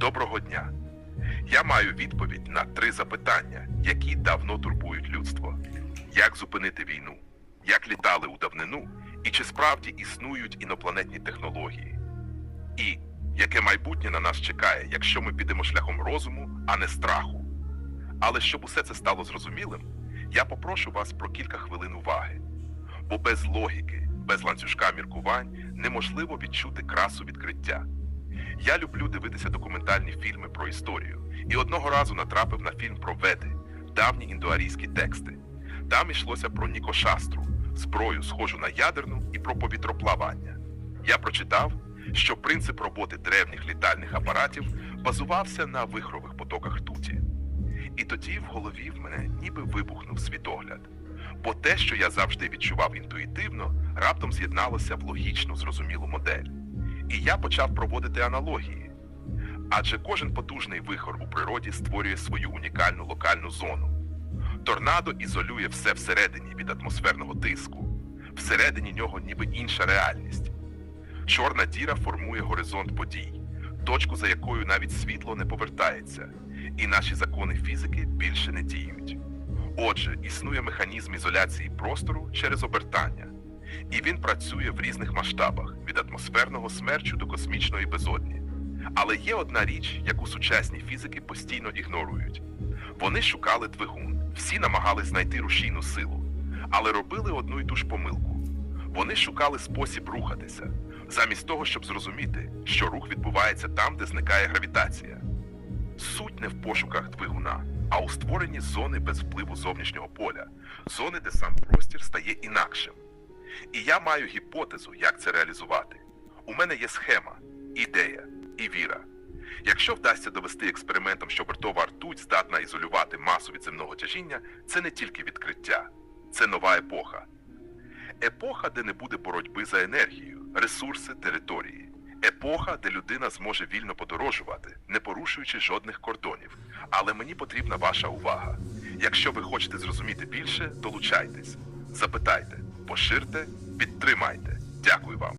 Доброго дня. Я маю відповідь на три запитання, які давно турбують людство: як зупинити війну, як літали у давнину, і чи справді існують інопланетні технології, і яке майбутнє на нас чекає, якщо ми підемо шляхом розуму, а не страху. Але щоб усе це стало зрозумілим, я попрошу вас про кілька хвилин уваги. Бо без логіки, без ланцюжка міркувань неможливо відчути красу відкриття. Я люблю дивитися документальні фільми про історію і одного разу натрапив на фільм про веди, давні індоарійські тексти. Там йшлося про нікошастру, зброю, схожу на ядерну, і про повітроплавання. Я прочитав, що принцип роботи древніх літальних апаратів базувався на вихрових потоках ртуті. І тоді в голові в мене ніби вибухнув світогляд. Бо те, що я завжди відчував інтуїтивно, раптом з'єдналося в логічну зрозумілу модель. І я почав проводити аналогії. Адже кожен потужний вихор у природі створює свою унікальну локальну зону. Торнадо ізолює все всередині від атмосферного тиску, всередині нього ніби інша реальність. Чорна діра формує горизонт подій, точку, за якою навіть світло не повертається, і наші закони фізики більше не діють. Отже, існує механізм ізоляції простору через обертання, і він працює в різних масштабах від атмосферного смерчу до космічної безодні. Але є одна річ, яку сучасні фізики постійно ігнорують. Вони шукали двигун, всі намагались знайти рушійну силу, але робили одну й ту ж помилку. Вони шукали спосіб рухатися, замість того, щоб зрозуміти, що рух відбувається там, де зникає гравітація. Суть не в пошуках двигуна, а у створенні зони без впливу зовнішнього поля, зони, де сам простір стає інакшим. І я маю гіпотезу, як це реалізувати. У мене є схема, ідея і віра. Якщо вдасться довести експериментом, що вертова ртуть здатна ізолювати масу від земного тяжіння, це не тільки відкриття, це нова епоха. Епоха, де не буде боротьби за енергію, ресурси, території. Епоха, де людина зможе вільно подорожувати, не порушуючи жодних кордонів. Але мені потрібна ваша увага. Якщо ви хочете зрозуміти більше, долучайтесь, запитайте, поширте, підтримайте. Дякую вам.